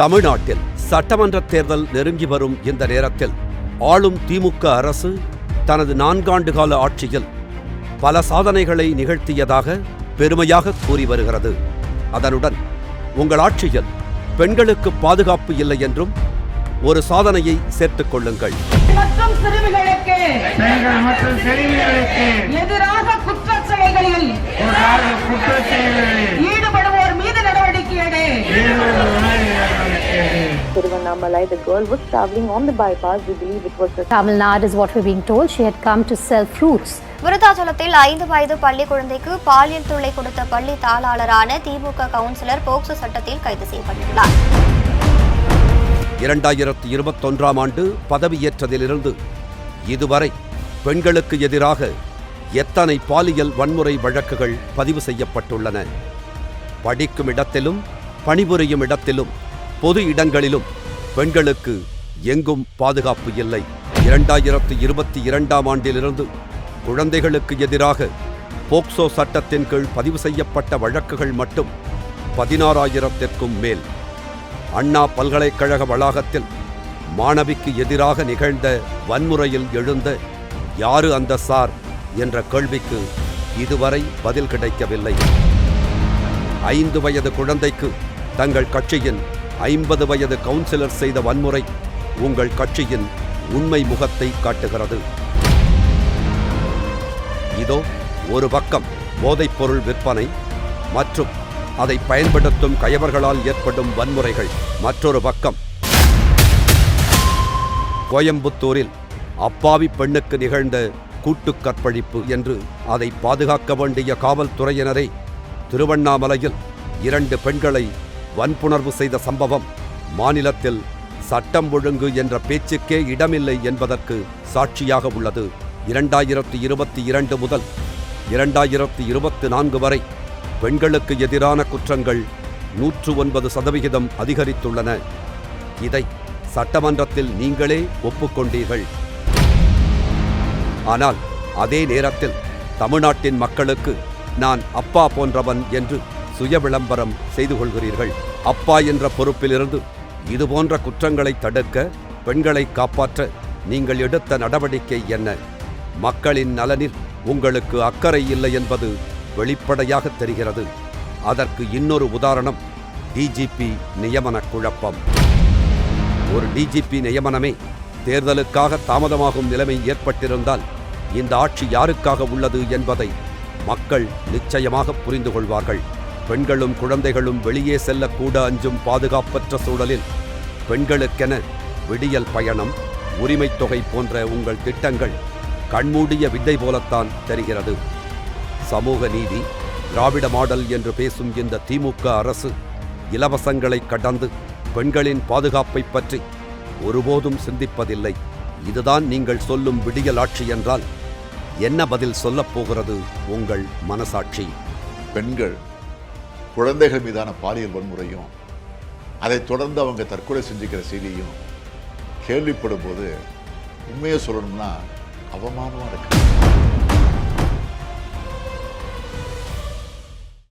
தமிழ்நாட்டில் சட்டமன்ற தேர்தல் நெருங்கி வரும் இந்த நேரத்தில் ஆளும் திமுக அரசு தனது நான்காண்டு கால ஆட்சியில் பல சாதனைகளை நிகழ்த்தியதாக பெருமையாக கூறி வருகிறது. அதனுடன் உங்கள் ஆட்சியில் பெண்களுக்கு பாதுகாப்பு இல்லை என்றும் ஒரு சாதனையை சேர்த்துக் கொள்ளுங்கள். மற்றும் நடவடிக்கை Tiruvannamalai, the girl was traveling on the bypass. We believe it was a Tamil Nadu is what we're being told. She had come to sell fruits. விருத்தாச்சலத்தில் ஐந்து வயது பள்ளி குழந்தைக்கு பாலியல் தொல்லை கொடுத்த பள்ளி தாளாளரான திமுக கவுன்சிலர் போக்சோ சட்டத்தில் கைது செய்யப்பட்டுள்ளார் இரண்டாயிரத்தி இருபத்தொன்றாம் ஆண்டு பதவியேற்றதிலிருந்து இதுவரை பெண்களுக்கு எதிராக எத்தனை பாலியல் வன்முறை வழக்குகள் பதிவு செய்யப்பட்டுள்ளன படிக்கும் இடத்திலும் பணிபுரியும் இடத்திலும் பொது இடங்களிலும் பெண்களுக்கு எங்கும் பாதுகாப்பு இல்லை. இரண்டாயிரத்து இருபத்தி இரண்டாம் ஆண்டிலிருந்து குழந்தைகளுக்கு எதிராக போக்சோ சட்டத்தின் கீழ் பதிவு செய்யப்பட்ட வழக்குகள் மட்டும் பதினாறாயிரத்திற்கும் மேல். அண்ணா பல்கலைக்கழக வளாகத்தில் மாணவிக்கு எதிராக நிகழ்ந்த வன்முறையில் எழுந்த யாரு அந்த சார் என்ற கேள்விக்கு இதுவரை பதில் கிடைக்கவில்லை. ஐந்து வயது குழந்தைக்கு தங்கள் கட்சியின் ஐம்பது வயது கவுன்சிலர் செய்த வன்முறை உங்கள் கட்சியின் உண்மை முகத்தை காட்டுகிறது. இதோ ஒரு பக்கம் போதைப்பொருள் விற்பனை மற்றும் அதை பயன்படுத்தும் கயவர்களால் ஏற்படும் வன்முறைகள் மற்றொரு பக்கம் கோயம்புத்தூரில் அப்பாவி பெண்ணுக்கு நிகழ்ந்த கூட்டு கற்பழிப்பு என்று அதை பாதுகாக்க வேண்டிய காவல்துறையினரை திருவண்ணாமலையில் இரண்டு பெண்களை வன்புணர்வு செய்த சம்பவம். மாநிலத்தில் சட்டம் ஒழுங்கு என்ற பேச்சுக்கே இடமில்லை என்பதற்கு சாட்சியாக உள்ளது. இரண்டாயிரத்தி இருபத்தி இரண்டு முதல் இரண்டாயிரத்தி இருபத்தி நான்கு வரை பெண்களுக்கு எதிரான குற்றங்கள் நூற்று ஒன்பது சதவிகிதம் அதிகரித்துள்ளன. இதை சட்டமன்றத்தில் நீங்களே ஒப்புக்கொண்டீர்கள். ஆனால் அதே நேரத்தில் தமிழ்நாட்டின் மக்களுக்கு நான் அப்பா போன்றவன் என்று சுய விளம்பரம் செய்து கொள்கிறீர்கள். அப்பா என்ற பொறுப்பிலிருந்து இதுபோன்ற குற்றங்களை தடுக்க பெண்களை காப்பாற்ற நீங்கள் எடுத்த நடவடிக்கை என்ன? மக்களின் நலனில் உங்களுக்கு அக்கறை இல்லை என்பது வெளிப்படையாக தெரிகிறது. அதற்கு இன்னொரு உதாரணம் டிஜிபி நியமன குழப்பம். ஒரு டிஜிபி நியமனமே தேர்தலுக்காக தாமதமாகும் நிலைமை ஏற்பட்டிருந்தால் இந்த ஆட்சி யாருக்காக உள்ளது என்பதை மக்கள் நிச்சயமாக புரிந்து கொள்வார்கள். பெண்களும் குழந்தைகளும் வெளியே செல்லக்கூட அஞ்சும் பாதுகாப்பற்ற சூழலில் பெண்களுக்கென விடியல் பயணம் உரிமைத் தொகை போன்ற உங்கள் திட்டங்கள் கண்மூடிய வித்தை போலத்தான் தெரிகிறது. சமூக நீதி திராவிட மாடல் என்று பேசும் இந்த திமுக அரசு இலவசங்களை கடந்து பெண்களின் பாதுகாப்பை பற்றி ஒருபோதும் சிந்திப்பதில்லை. இதுதான் நீங்கள் சொல்லும் விடியல் ஆட்சி என்றால் என்ன பதில் சொல்லப் போகிறது உங்கள் மனசாட்சி? பெண்கள் குழந்தைகள் மீதான பாலியல் வன்முறையும் அதைத் தொடர்ந்து அவங்க தற்கொலை செஞ்சுக்கிற செய்தியும் கேள்விப்படும் போது உண்மையை சொல்லணும்னா அவமானமாக இருக்குது